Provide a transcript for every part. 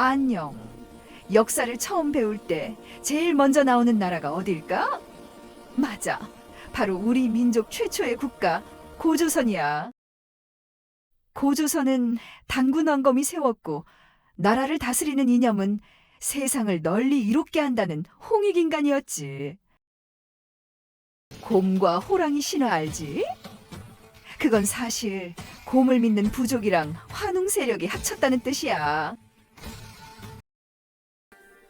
안녕. 역사를 처음 배울 때 제일 먼저 나오는 나라가 어딜까? 맞아. 바로 우리 민족 최초의 국가 고조선이야. 고조선은 단군 왕검이 세웠고 나라를 다스리는 이념은 세상을 널리 이롭게 한다는 홍익인간이었지. 곰과 호랑이 신화 알지? 그건 사실 곰을 믿는 부족이랑 환웅 세력이 합쳤다는 뜻이야.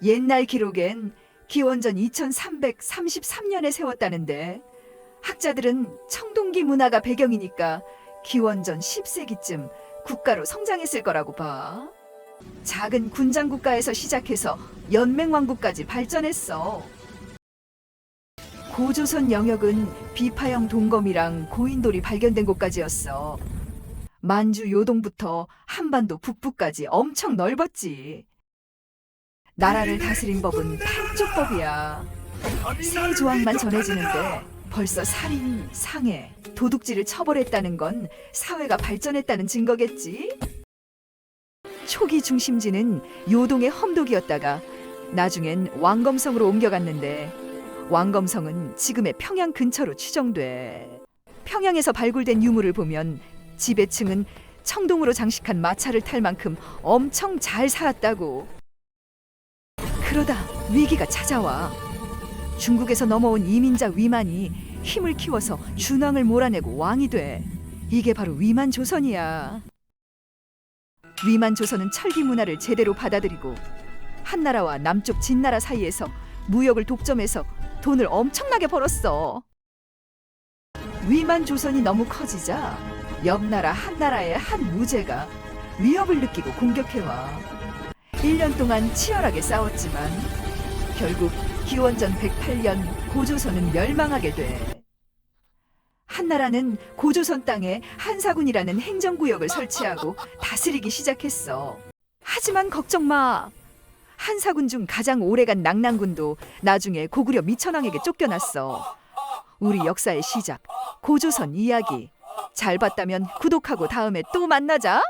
옛날 기록엔 기원전 2333년에 세웠다는데 학자들은 청동기 문화가 배경이니까 기원전 10세기쯤 국가로 성장했을 거라고 봐. 작은 군장 국가에서 시작해서 연맹 왕국까지 발전했어. 고조선 영역은 비파형 동검이랑 고인돌이 발견된 곳까지였어. 만주 요동부터 한반도 북부까지 엄청 넓었지. 나라를 다스린 법은 팔족법이야. 세 조항만 전해지는데 벌써 살인, 상해, 도둑질을 처벌했다는 건 사회가 발전했다는 증거겠지? 초기 중심지는 요동의 험독이었다가 나중엔 왕검성으로 옮겨갔는데 왕검성은 지금의 평양 근처로 추정돼. 평양에서 발굴된 유물을 보면 지배층은 청동으로 장식한 마차를 탈 만큼 엄청 잘 살았다고. 그러다 위기가 찾아와. 중국에서 넘어온 이민자 위만이 힘을 키워서 준왕을 몰아내고 왕이 돼. 이게 바로 위만 조선이야. 위만 조선은 철기 문화를 제대로 받아들이고 한나라와 남쪽 진나라 사이에서 무역을 독점해서 돈을 엄청나게 벌었어. 위만 조선이 너무 커지자 옆 나라 한나라의 한 무제가 위협을 느끼고 공격해와 1년 동안 치열하게 싸웠지만 결국 기원전 108년 고조선은 멸망하게 돼. 한나라는 고조선 땅에 한사군이라는 행정구역을 설치하고 다스리기 시작했어. 하지만 걱정 마. 한사군 중 가장 오래간 낙랑군도 나중에 고구려 미천왕에게 쫓겨났어. 우리 역사의 시작, 고조선 이야기. 잘 봤다면 구독하고 다음에 또 만나자.